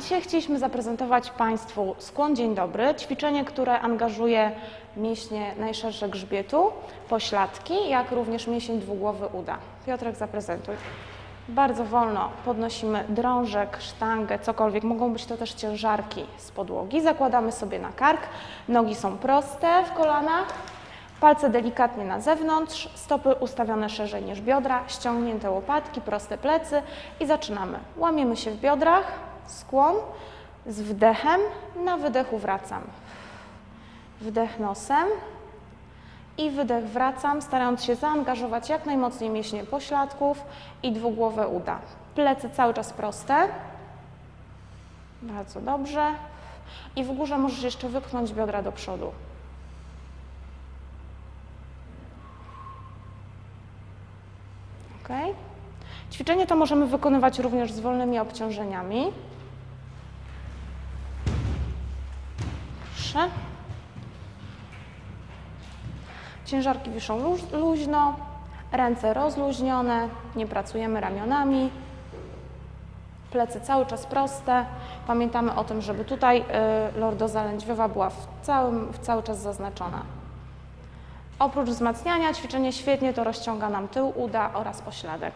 Dzisiaj chcieliśmy zaprezentować Państwu skłon Dzień Dobry, ćwiczenie, które angażuje mięśnie najszersze grzbietu, pośladki, jak również mięsień dwugłowy uda. Piotrek, zaprezentuj. Bardzo wolno podnosimy drążek, sztangę, cokolwiek. Mogą być to też ciężarki z podłogi. Zakładamy sobie na kark. Nogi są proste w kolanach. Palce delikatnie na zewnątrz, stopy ustawione szerzej niż biodra, ściągnięte łopatki, proste plecy i zaczynamy. Łamiemy się w biodrach, skłon, z wdechem, na wydechu wracam. Wdech nosem i wydech wracam, starając się zaangażować jak najmocniej mięśnie pośladków i dwugłowe uda. Plecy cały czas proste. Bardzo dobrze. I w górze możesz jeszcze wypchnąć biodra do przodu. Ok. Ćwiczenie to możemy wykonywać również z wolnymi obciążeniami. Proszę. Ciężarki wiszą luź- luźno, ręce rozluźnione, nie pracujemy ramionami. Plecy cały czas proste. Pamiętamy o tym, żeby tutaj y, lordoza lędźwiowa była w, całym, w cały czas zaznaczona. Oprócz wzmacniania, ćwiczenie świetnie to rozciąga nam tył uda oraz pośladek.